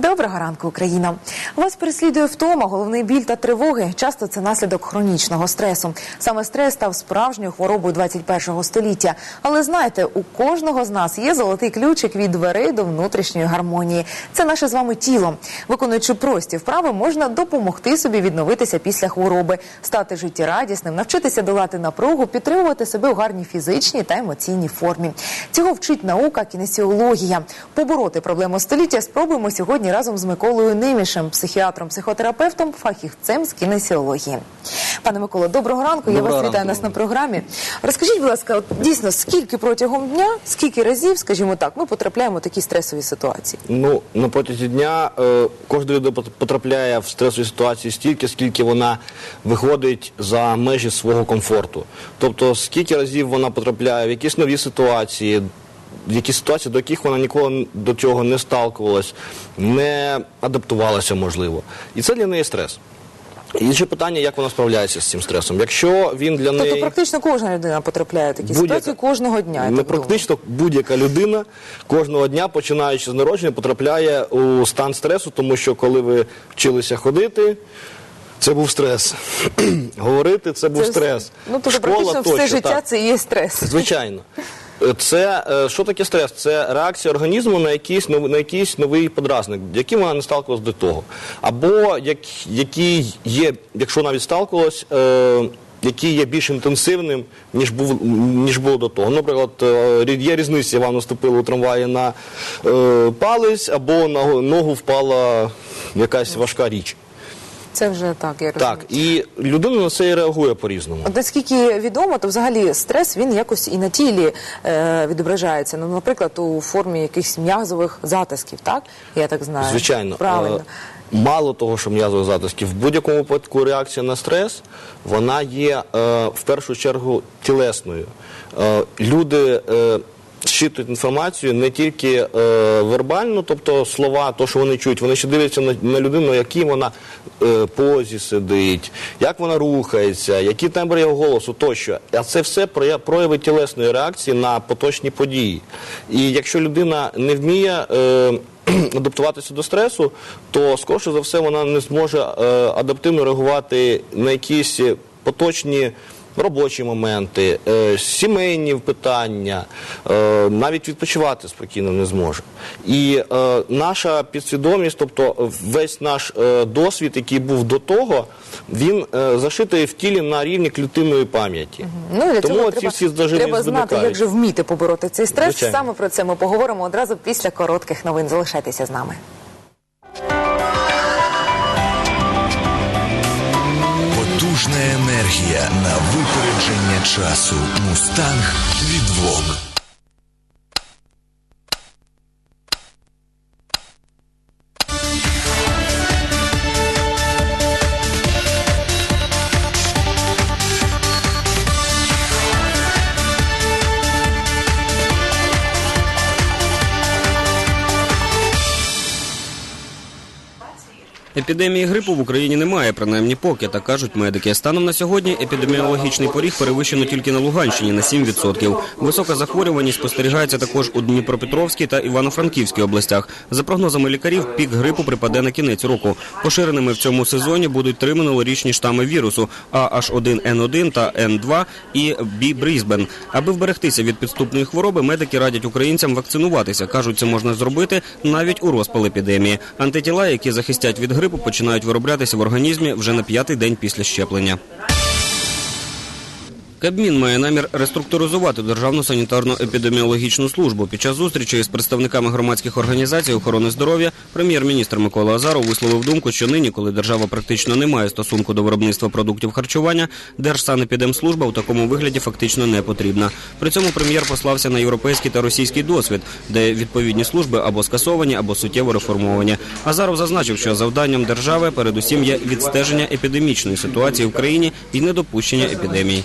Доброго ранку, Україна. Вас переслідує втома, головний біль та тривоги. Часто це наслідок хронічного стресу. Саме стрес став справжньою хворобою 21-го століття. Але знаєте, у кожного з нас є золотий ключик від дверей до внутрішньої гармонії. Це наше з вами тіло. Виконуючи прості вправи, можна допомогти собі відновитися після хвороби, стати життєрадісним, навчитися долати напругу, підтримувати себе у гарній фізичній та емоційній формі. Цього вчить наука кінесіологія. Побороти проблему століття спробуємо сьогодні разом з Миколою Немішем, психіатром, психотерапевтом, фахівцем з кінесіології. Пане Миколо, доброго ранку. Я вас вітаю ранку. нас на програмі. Розкажіть, будь ласка, от дійсно скільки протягом дня, скільки разів, скажімо так, ми потрапляємо в такі стресові ситуації? Ну, на протязі дня е, кожна людина потрапляє в стресові ситуації стільки, скільки вона виходить за межі свого комфорту. Тобто, скільки разів вона потрапляє в якісь нові ситуації, якісь ситуації, до яких вона ніколи до цього не сталкувалась, не адаптувалася, можливо. І це для неї стрес. Інше питання, як вона справляється з цим стресом. Якщо він для неї... Тобто практично кожна людина потрапляє в такі ситуації кожного дня. я Не так практично будь-яка людина кожного дня, починаючи з народження, потрапляє у стан стресу, тому що коли ви вчилися ходити, це був стрес. Говорити це був Це- стрес. Ну, тобто Школа практично все життя так. це і є стрес. Звичайно. Це е, що таке стрес? Це реакція організму на якийсь на якийсь новий подразник, яким вона не сталкувалась до того. Або як, який є, якщо навіть сталкувалась, е, який є більш інтенсивним, ніж був ніж було до того. Наприклад, е, є різниця, вам наступили у трамваї на е, палець, або на ногу впала якась важка річ. Це вже так, я розумію. Так, і людина на це і реагує по-різному. От Наскільки відомо, то взагалі стрес він якось і на тілі е, відображається. Ну, наприклад, у формі якихось м'язових затисків, так? Я так знаю. Звичайно. Правильно. Е, Мало того, що м'язових затисків, в будь-якому випадку реакція на стрес, вона є е, в першу чергу тілесною. Е, люди е, щитують інформацію не тільки е, вербально, тобто слова, то, що вони чують, вони ще дивляться на, на людину, якій вона е, позі сидить, як вона рухається, які тембри його голосу тощо. А це все прояви тілесної реакції на поточні події. І якщо людина не вміє. Е, адаптуватися до стресу, то скоріше за все вона не зможе е, адаптивно реагувати на якісь поточні робочі моменти, е, сімейні питання, е, навіть відпочивати спокійно не зможе. І е, наша підсвідомість, тобто весь наш досвід, який був до того, він зашитий в тілі на рівні клітинної пам'яті. Ну, для Тому цього ці треба, всі заживі треба знати, як же вміти побороти цей стрес. Звичайно. Саме про це ми поговоримо одразу після коротких новин. Залишайтеся з нами. Потужна енергія на випередження часу. Мустанг від Vogue. Епідемії грипу в Україні немає, принаймні поки, так кажуть медики. Станом на сьогодні епідеміологічний поріг перевищено тільки на Луганщині на 7%. Висока захворюваність спостерігається також у Дніпропетровській та Івано-Франківській областях. За прогнозами лікарів, пік грипу припаде на кінець року. Поширеними в цьому сезоні будуть три минулорічні штами вірусу AH1N1 та N2 і B. Брізбен. Аби вберегтися від підступної хвороби, медики радять українцям вакцинуватися. кажуть, це можна зробити навіть у розпал епідемії. Антитіла, які захистять від грипу, починають вироблятися в організмі вже на п'ятий день після щеплення. Кабмін має намір реструктуризувати державну санітарно-епідеміологічну службу. Під час зустрічі з представниками громадських організацій охорони здоров'я прем'єр-міністр Микола Азаров висловив думку, що нині, коли держава практично не має стосунку до виробництва продуктів харчування, Держсанепідемслужба у такому вигляді фактично не потрібна. При цьому прем'єр послався на європейський та російський досвід, де відповідні служби або скасовані, або суттєво реформовані. Азаров зазначив, що завданням держави передусім є відстеження епідемічної ситуації в країні і недопущення епідемії.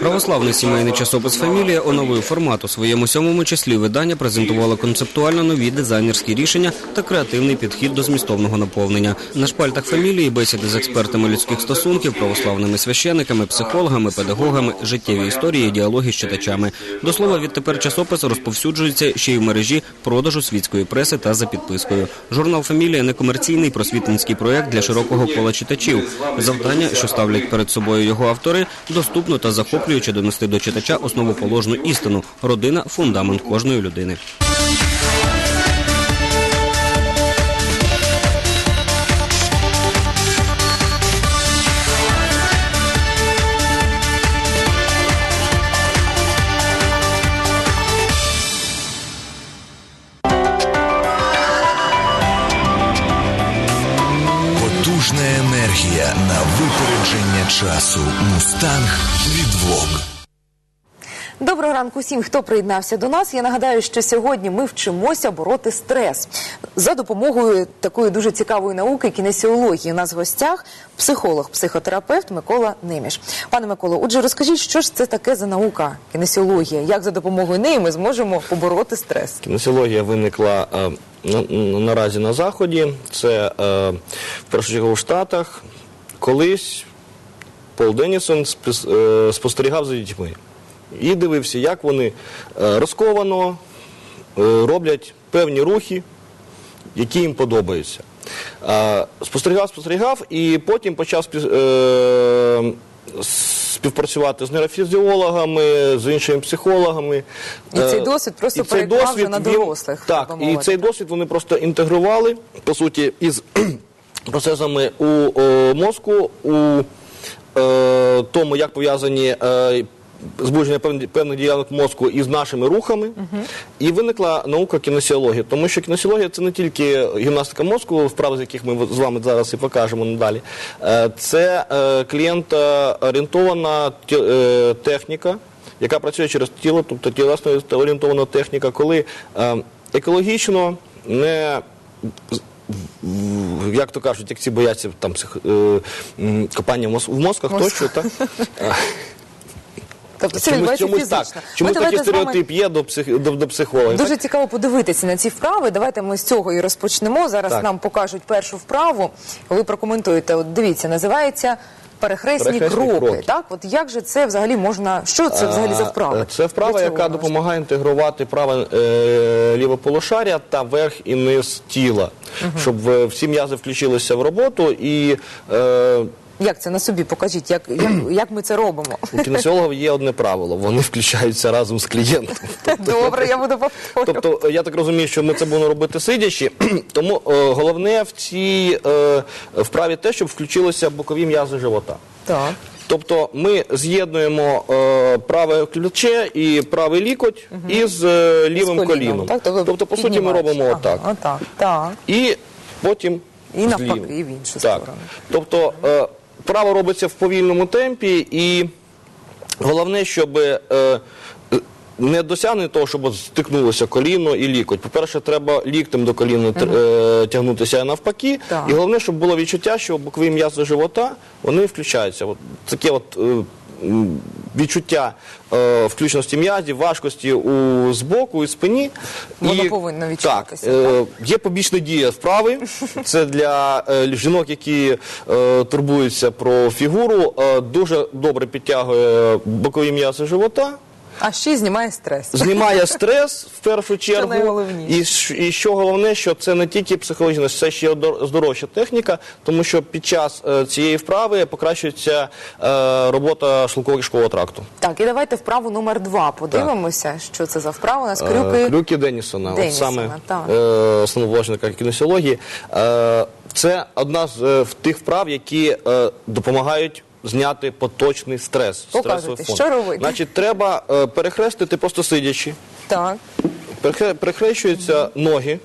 Православний сімейний часопис Фамілія оновив формат у своєму сьомому числі. Видання презентувало концептуально нові дизайнерські рішення та креативний підхід до змістовного наповнення. На шпальтах фамілії бесіди з експертами людських стосунків, православними священиками, психологами, педагогами, життєві історії, діалоги з читачами. До слова, відтепер часопис розповсюджується ще й в мережі продажу світської преси та за підпискою. Журнал Фамілія некомерційний просвітницький проект для широкого кола читачів. Завдання, що ставлять перед собою його автори, доступно та захоплююче донести до читача основоположну істину. Родина фундамент кожної людини. Енергія на випередження часу. Мустанг від Vogue. Доброго ранку всім, хто приєднався до нас. Я нагадаю, що сьогодні ми вчимося бороти стрес за допомогою такої дуже цікавої науки кінесіології. У нас в гостях психолог, психотерапевт Микола Неміш. Пане Миколо, отже, розкажіть, що ж це таке за наука кінесіологія? Як за допомогою неї ми зможемо побороти стрес? Кінесіологія виникла е, на, на- наразі на Заході. Це е, в першу чергу в Штатах. Колись Пол Деннісон спис- е, спостерігав за дітьми і дивився, як вони е, розковано е, роблять певні рухи, які їм подобаються. Е, Спостерігав, спостерігав, і потім почав співпрацювати з нейрофізіологами, з іншими психологами. І цей досвід просто переклав на дорослих, Так, так і цей досвід вони просто інтегрували, по суті, із процесами у о, мозку, у е, тому, як пов'язані е, збудження певних, ділянок мозку із нашими рухами. І виникла наука кінесіології, тому що кінесіологія це не тільки гімнастика мозку, вправи з яких ми з вами зараз і покажемо надалі. Е, Це е, клієнтоорієнтована е, техніка, яка працює через тіло, тобто тілесно орієнтована техніка, коли екологічно не як то кажуть, як ці бояться там псих, копання в моз- мозках, Мозку. тощо, так? Тобто це Чомусь, відбувається чомусь фізично. так. Чомусь Ми такий давайте з вами- стереотип є до, псих, до, до психолога. Дуже цікаво подивитися на ці вправи. Давайте ми з цього і розпочнемо. Зараз Так. нам покажуть першу вправу. Ви прокоментуєте. От дивіться, називається перехресні, Перехресні кроки. кроки. Так, от як же це взагалі можна? Що це взагалі за вправа? Це вправа, Для чого яка вона допомагає інтегрувати праве е, ліве полушаря та верх і низ тіла, щоб е, всі м'язи включилися в роботу і. Е, Як це на собі? Покажіть, як, як, як ми це робимо? у кінесіологів є одне правило: вони включаються разом з клієнтом. Добре, я буду повторювати. Тобто, е, я так розумію, що ми це будемо робити сидячи. Тому е, головне в цій е, вправі те, щоб включилися бокові м'язи живота. Так. Тобто ми з'єднуємо е, праве ключе і правий лікоть із е, лівим З коліном. Так? Тобто, по суті, ми робимо Ага, отак. Отак, так. І потім І навпаки, і в іншу так. сторону. Тобто е, право робиться в повільному темпі, і головне, щоб е, не досягнення того, щоб стикнулося коліно і лікоть. По-перше, треба ліктем до коліна е, тягнутися навпаки. Так. І головне, щоб було відчуття, що бокові м'язи живота вони включаються. От таке от. е, Відчуття е, включності м'язів, важкості у збоку і спині. Воно і, повинно відчуватися, Так, е, є побічна дія вправи. Це для е, жінок, які е, турбуються про фігуру. Е, дуже добре підтягує бокові м'язи живота. А ще й знімає стрес. Знімає стрес в першу чергу. найголовніше. І, і що головне, що це не тільки психологічна, це ще й одор- техніка, тому що під час е, цієї вправи покращується е, робота шлунково-кишкового тракту. Так, і давайте вправу номер два. Подивимося, що це за вправа. У нас крюки. Е, Крюки Деннісона, от саме так. е, основоположника кінесіології. Е, це одна з е, в тих вправ, які е, допомагають зняти поточний стрес. Показуйте, стресовий що робити? Значить, треба е, перехрестити просто сидячи. Так. Перехре- Перехрещуються ноги,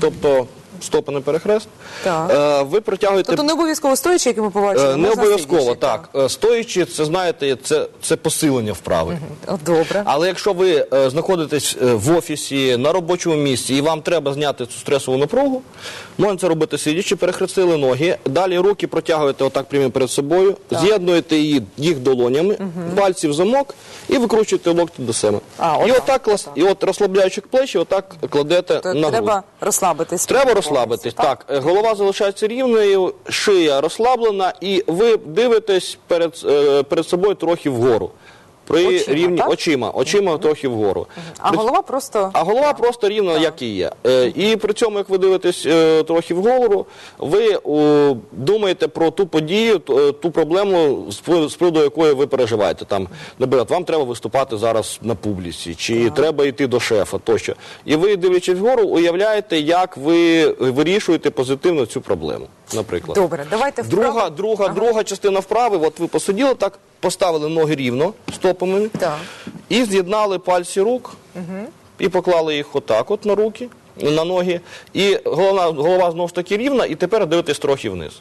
тобто стопи на перехрест. Так. Е, ви протягуєте Тобто не обов'язково стоячи, як ми побачили. Е, Не можна обов'язково, сидячи, так. Е, Стоячи, це знаєте, це, це посилення вправи. О, Добре. Але якщо ви е, знаходитесь е, в офісі, на робочому місці, і вам треба зняти цю стресову напругу, можна це робити сидячи, перехрестили ноги, далі руки протягуєте отак прямо перед собою, з'єднуєте її, їх долонями, пальці в замок і викручуєте локті до себе. А, і отак, отак, клас- і от розслабляючи плечі, отак кладете на грудь. треба розслабитись. Треба розслабитись. Так, Е, голова залишається рівною, шия розслаблена, і ви дивитесь перед, е, перед собою трохи вгору. При Очима, рівні так? очима, очима трохи вгору. А При- голова просто... а голова просто рівна, як і є. Е, і при цьому, як ви дивитесь е, трохи вгору, ви о, думаєте про ту подію, ту, е, ту проблему, з приводу якої ви переживаєте. Там, наприклад, вам треба виступати зараз на публіці, чи треба йти до шефа тощо. І ви, дивлячись вгору, уявляєте, як ви вирішуєте позитивно цю проблему. Наприклад. Добре, давайте вправо. Друга, друга, друга частина вправи, от ви посиділи так, поставили ноги рівно стопами Так. і з'єднали пальці рук і поклали їх отак от на руки, на ноги. І голова, голова знову ж таки рівна, і тепер дивитесь трохи вниз.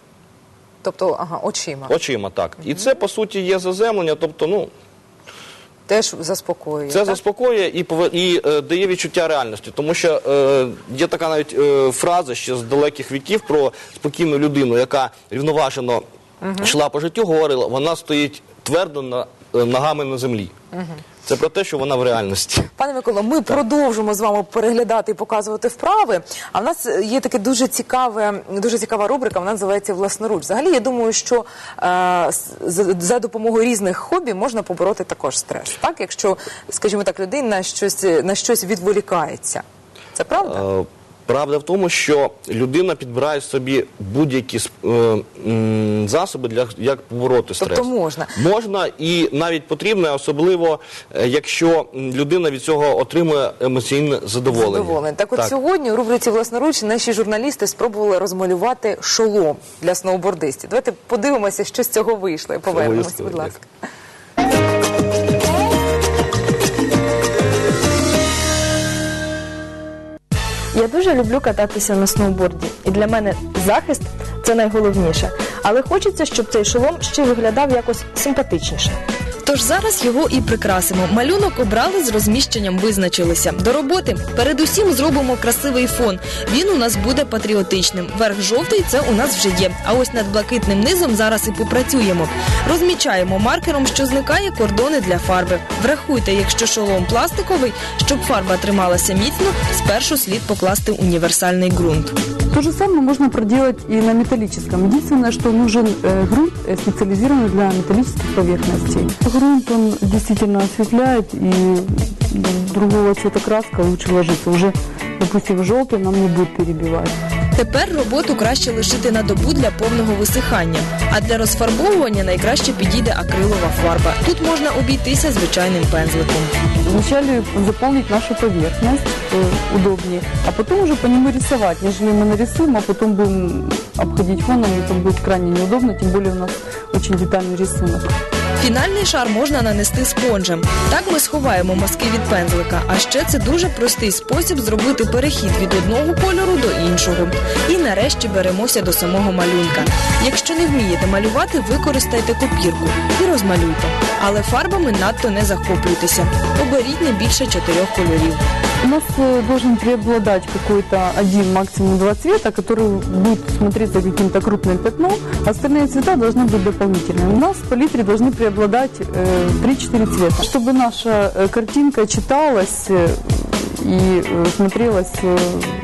Тобто, ага, очима. Очима так. І це, по суті, є заземлення, тобто, ну, Теж заспокоює. це так? заспокоює і, пове- і е, дає відчуття реальності. Тому що е, є така навіть е, фраза ще з далеких віків про спокійну людину, яка рівноважено йшла по життю, говорила, вона стоїть твердо на, ногами на землі. Це про те, що вона в реальності. Пане Миколо, ми продовжимо з вами переглядати і показувати вправи. А в нас є таке дуже цікаве, дуже цікава рубрика. Вона називається власноруч. Взагалі, я думаю, що е, за, за допомогою різних хобі можна побороти також стрес. Так, якщо, скажімо так, людина щось на щось відволікається. Це правда? Е, Правда в тому, що людина підбирає собі будь-які е, м, засоби для як побороти стрес. Тобто можна. Можна і навіть потрібно, особливо е, якщо людина від цього отримує емоційне задоволення. Задоволений. Так от сьогодні у рубриці власноруч наші журналісти спробували розмалювати шолом для сноубордистів. Давайте подивимося, що з цього вийшло. І повернемося, Обов'язково, будь ласка. Я дуже люблю кататися на сноуборді, і для мене захист це найголовніше. Але хочеться, щоб цей шолом ще виглядав якось симпатичніше. Тож зараз його і прикрасимо. Малюнок обрали з розміщенням, визначилися. До роботи передусім зробимо красивий фон. Він у нас буде патріотичним. Верх жовтий це у нас вже є. А ось над блакитним низом зараз і попрацюємо. Розмічаємо маркером, що зникає кордони для фарби. Врахуйте, якщо шолом пластиковий, щоб фарба трималася міцно, спершу слід покласти універсальний ґрунт. То же самое можно проделать и на металлическом. Единственное, что нужен э, грунт э, специализированный для металлических поверхностей. Грунт он действительно осветляет, и м, другого цвета краска лучше ложится. Уже, допустим, желтый нам не будет перебивать. Тепер роботу краще лишити на добу для повного висихання. А для розфарбовування найкраще підійде акрилова фарба. Тут можна обійтися звичайним пензликом. Вначале заполнить нашу поверхность э, удобнее, а потом уже по нему рисовать. Нежели мы нарисуем, а потом будем обходить фоном, это будет крайне неудобно, тем более у нас очень детальный рисунок. Фінальний шар можна нанести спонжем. Так ми сховаємо мазки від пензлика. А ще це дуже простий спосіб зробити перехід від одного кольору до іншого. І нарешті беремося до самого малюнка. Якщо не вмієте малювати, використайте копірку і розмалюйте. Але фарбами надто не захоплюйтеся. Оберіть не більше чотирьох кольорів. У нас э, должен преобладать какой-то один, максимум два цвета, который будет смотреться каким-то крупным пятном. Остальные цвета должны быть дополнительными. У нас в палитре должны преобладать э, 3-4 цвета, чтобы наша э, картинка читалась э, и э, смотрелась э,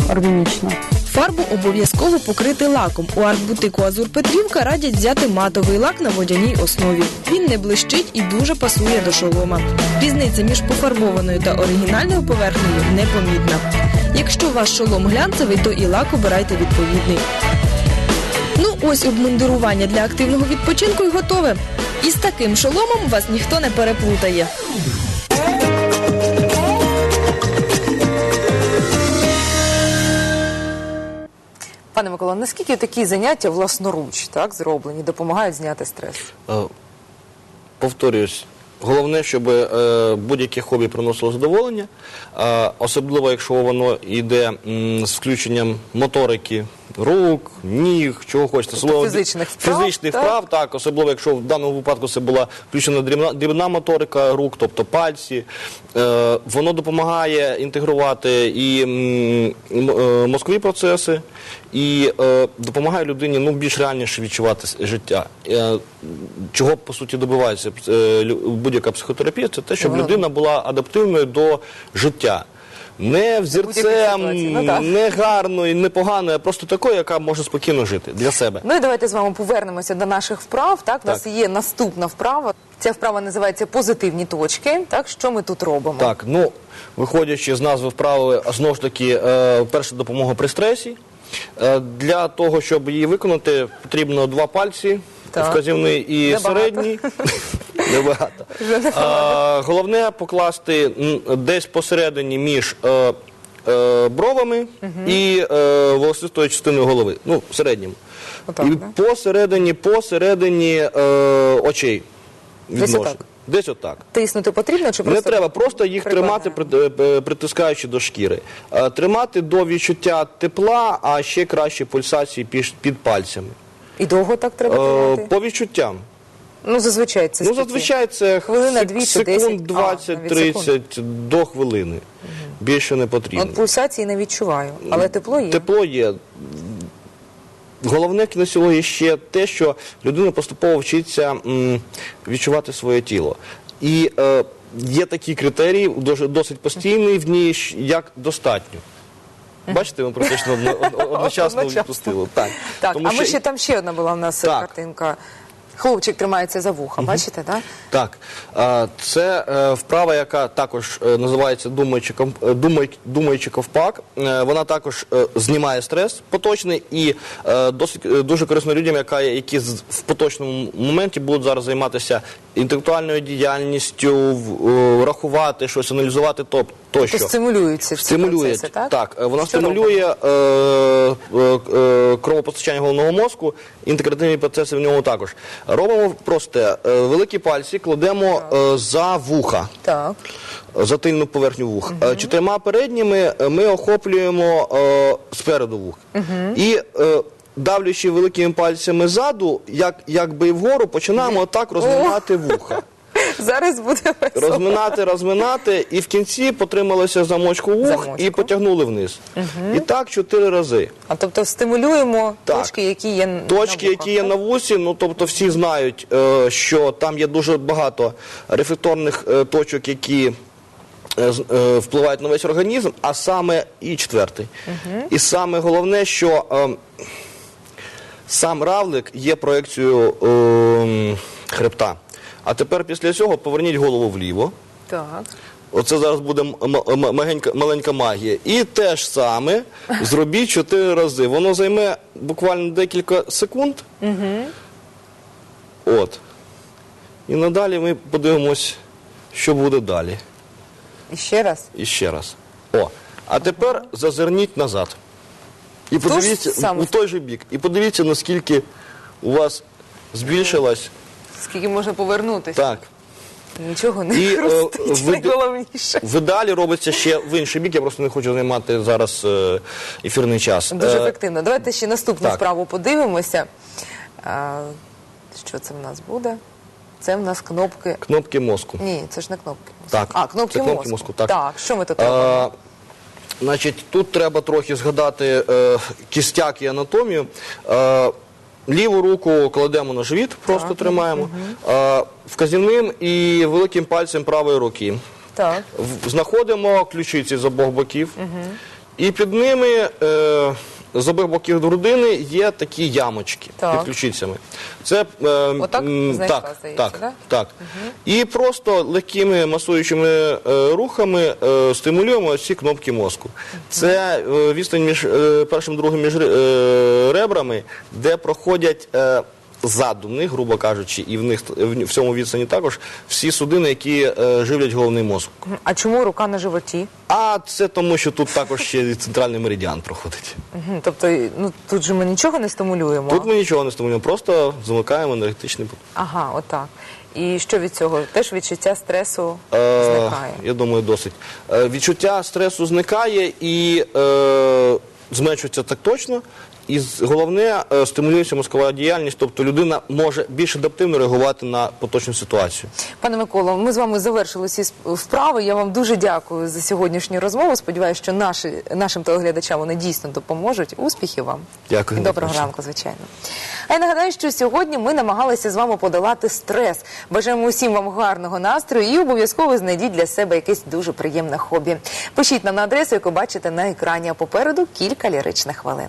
органично. Фарбу обов'язково покрити лаком. У арт-бутику Азур Петрівка радять взяти матовий лак на водяній основі. Він не блищить і дуже пасує до шолома. Різниця між пофарбованою та оригінальною поверхнею непомітна. Якщо ваш шолом глянцевий, то і лак обирайте відповідний. Ну ось обмундирування для активного відпочинку і готове. І з таким шоломом вас ніхто не переплутає. Пане Микола, наскільки такі заняття власноруч так зроблені, допомагають зняти стрес? Повторюсь, Повторююсь, головне, щоб е, будь-яке хобі приносило задоволення, е, особливо якщо воно йде м, з включенням моторики рук, ніг, чого хочете. Особливо фізичних вправ, фізичних так? вправ, так, особливо якщо в даному випадку це була включена дрібна, дрібна моторика рук, тобто пальці. Е, воно допомагає інтегрувати і м, е, мозкові процеси, і е, допомагає людині ну, більш реальніше відчувати життя. Е, чого по суті добивається е, будь-яка психотерапія, це те, щоб Вона- людина була адаптивною до життя. Не взірцем, ситуації, ну так. не гарною, не поганою, а просто такою, яка може спокійно жити для себе. Ну і давайте з вами повернемося до наших вправ. Так, у нас Так. є наступна вправа. Ця вправа називається позитивні точки. Так, що ми тут робимо? Так, ну виходячи з назви вправи, а знову ж таки, е, перша допомога при стресі. Е, для того, щоб її виконати, потрібно два пальці, Так. вказівний і Небагато. середній. Небагато. Головне покласти десь посередині між е, е, бровами і е, волосистою частиною голови. Ну, в середньому. Отак, і да? посередині, посередині е, очей. Десь отак? Десь отак. Тиснути потрібно чи Не просто треба просто їх тримати, при- е, притискаючи до шкіри. Е, Тримати до відчуття тепла, а ще краще пульсації піш- під пальцями. І довго так треба Е, тримати? По відчуттям. Ну, зазвичай це Ну, скільки? зазвичай це Хвилина, сек- дві чи секунд А, навіть 20-30 до хвилини. Більше не потрібно. От пульсації не відчуваю, але тепло є. Тепло є. Головне кінесіології ще те, що людина поступово вчиться м, відчувати своє тіло. І е, є такі критерії, дуже- досить постійний в ній, щ- як достатньо. Бачите, ми практично одно- одночасно Одночасно. відпустили. Так, Так, а ми ще там ще одна була в нас Так. картинка. Хлопчик тримається за вуха, бачите, так? Так, е, це е, вправа, яка також е, називається думаючи комп- е, думай- думаючи ковпак. Е, Вона також е, знімає стрес поточний і е, досить е, дуже корисно людям, яка, які з- в поточному моменті будуть зараз займатися інтелектуальною діяльністю, в- е, рахувати щось, аналізувати топ, тощо. То стимулюються ці Стимулює, процеси, так? так, е, вона Що стимулює е, е, е, кровопостачання головного мозку, інтегративні процеси в ньому також. Робимо просте. Е, великі пальці кладемо е, за вуха, Так. за тильну поверхню вух. Е, Чотирма передніми ми охоплюємо е, спереду вух. І е, давлячи великими пальцями ззаду, як, якби вгору, починаємо так розминати вуха. Зараз буде весело. Розминати, розминати, і в кінці потрималися замочку вух Замочку. і потягнули вниз. І так чотири рази. А тобто стимулюємо Так. точки, які є на Точки, вухах, які є так? на вусі, ну тобто всі знають, е, що там є дуже багато рефлекторних е, точок, які е, з- е, впливають на весь організм, а саме і четвертий. І саме головне, що сам равлик є проекцією е, хребта. А тепер після цього поверніть голову вліво. Так. Оце зараз буде маленька, маленька магія. І те ж саме зробіть чотири рази. Воно займе буквально декілька секунд. От. І надалі ми подивимось, що буде далі. І ще раз. І ще раз. О. А тепер зазирніть назад. І подивіться у той же бік. І подивіться, наскільки у вас збільшилась. Скільки можна повернутися? Так. Нічого не І, е, хрустить, ви- найголовніше. В ідеалі робиться ще в інший бік, я просто не хочу займати зараз е, ефірний час. Дуже Е, ефективно. Давайте ще наступну так. справу подивимося. А, що це в нас буде? Це в нас кнопки. Кнопки мозку. Ні, це ж не кнопки. Так, А, кнопки, це кнопки мозку. мозку, так. так, що ми тут робимо? Е, значить, тут треба трохи згадати е, кістяк і анатомію. Е, ліву руку кладемо на живіт, просто тримаємо. Е, вказівним і великим пальцем правої руки. Так. В- Знаходимо ключиці з обох боків. І під ними е, з обох боків грудини є такі ямочки Так. під ключицями. Це, е, Отак м, знайшла, так, здається, так, да? так. І просто легкими масуючими е, рухами е, стимулюємо ці кнопки мозку. Це е, відстань між е, першим і другим між ре- е, ребрами, де проходять е, ззаду них, грубо кажучи, і в них в цьому відстані також всі судини, які е, живлять головний мозок. А чому рука на животі? А це тому, що тут також ще центральний меридіан проходить. Мгм, Тобто, ну тут же ми нічого не стимулюємо. Тут ми нічого не стимулюємо, просто замикаємо енергетичний поток. Ага, отак. І що від цього? Теж відчуття стресу Е, зникає. Я думаю, досить. Е, відчуття стресу зникає і е, зменшується так точно. І головне е, стимулюється мозкова діяльність, тобто людина може більш адаптивно реагувати на поточну ситуацію. Пане Миколо, ми з вами завершили всі сп- вправи. Я вам дуже дякую за сьогоднішню розмову. Сподіваюся, що наші, нашим телеглядачам вони дійсно допоможуть. Успіхів вам. Дякую. І доброго Дякую. ранку, звичайно. А я нагадаю, що сьогодні ми намагалися з вами подолати стрес. Бажаємо усім вам гарного настрою і обов'язково знайдіть для себе якесь дуже приємне хобі. Пишіть нам на адресу, яку бачите на екрані, а попереду кілька ліричних хвилин.